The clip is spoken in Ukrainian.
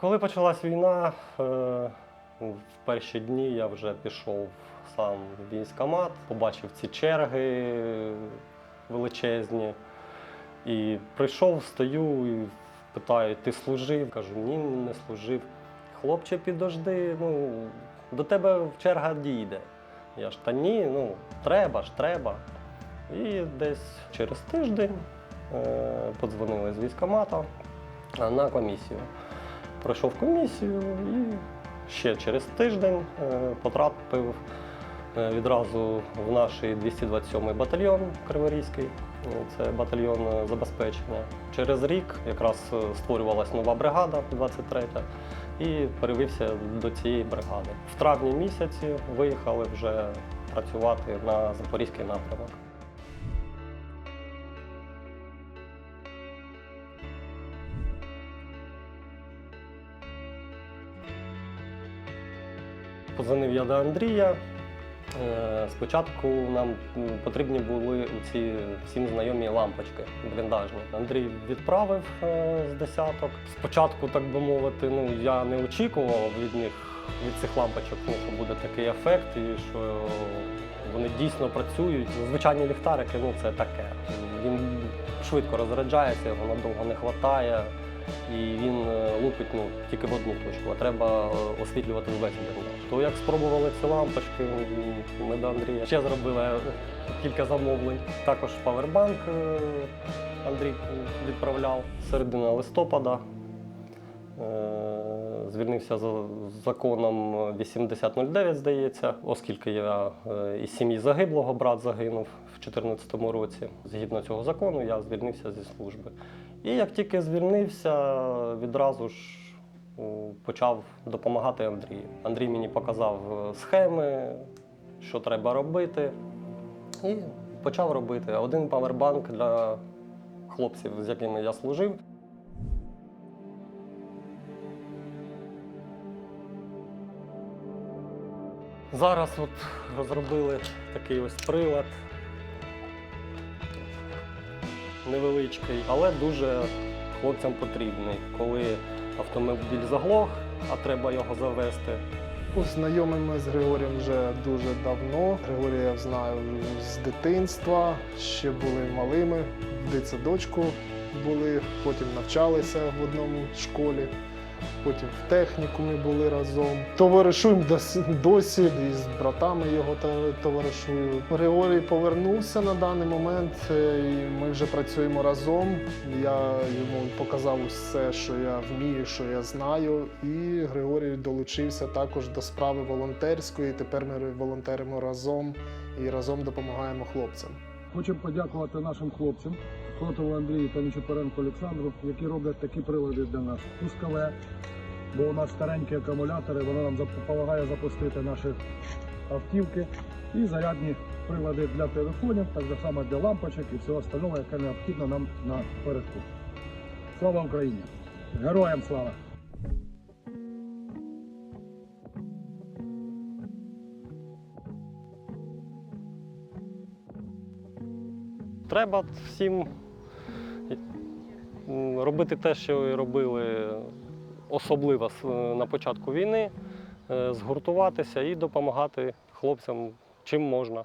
Коли почалась війна, е, в перші дні я вже пішов сам в військкомат, побачив ці черги величезні. І прийшов, стою і питаю, ти служив? Кажу, ні, не служив. Хлопче, підожди, ну, до тебе черга дійде. Я ж та ні, ну треба ж, треба. І десь через тиждень е, подзвонили з військкомата на комісію. Пройшов комісію і ще через тиждень е, потрапив е, відразу в наш 227-й батальйон Криворізький. Е, Це батальйон забезпечення. Через рік якраз створювалась нова бригада 23-та і перевівся до цієї бригади. В травні місяці виїхали вже працювати на Запорізький напрямок. Позвонив я до Андрія. Е, Спочатку нам потрібні були ці всім знайомі лампочки бліндажні. Андрій відправив е, з десяток. Спочатку, так би мовити, ну я не очікував від них від цих лампочок, ну, що буде такий ефект, і що вони дійсно працюють. Звичайні ліхтарики, ну це таке. Він швидко розряджається, його надовго не вистачає. І він е, лупить ну, тільки в одну точку, а треба е, освітлювати весь бліндаж. То як спробували ці лампочки, ми до Андрія ще зробили е, кілька замовлень. Також павербанк Андрій відправляв. Середина листопада звільнився за законом 8009, здається, оскільки я із сім'ї загиблого брат загинув в 2014 році. Згідно цього закону, я звільнився зі служби. І як тільки звільнився, відразу ж почав допомагати Андрію. Андрій мені показав е, схеми, що треба робити, і почав робити один павербанк для хлопців, з якими я служив. Зараз от розробили такий ось прилад. Невеличкий, але дуже хлопцям потрібний, коли автомобіль заглох, а треба його завести. Знайомий ми з Григорієм вже дуже давно. Григорія я знаю з дитинства, ще були малими, в дитсадочку були, потім навчалися в одному школі, потім в технікумі були разом. Товаришуємо дос- досі, і з братами його товаришую. Григорій повернувся на даний момент, е, і ми вже працюємо разом. Я йому показав усе, що я вмію, що я знаю. І Григорій долучився також до справи волонтерської. Тепер ми волонтеримо разом і разом допомагаємо хлопцям. Хочемо подякувати нашим хлопцям, Кротову Андрію та Нечепоренко Олександру, які роблять такі прилади для нас. Пускове, бо у нас старенькі акумулятори, воно нам допомагає запустити наші автівки. І зарядні прилади для телефонів, так само для лампочок і всього остального, яке необхідно нам на передку. Слава Україні! Героям слава! Треба всім робити те, що і робили особливо на початку війни, е, згуртуватися і допомагати хлопцям чим можна.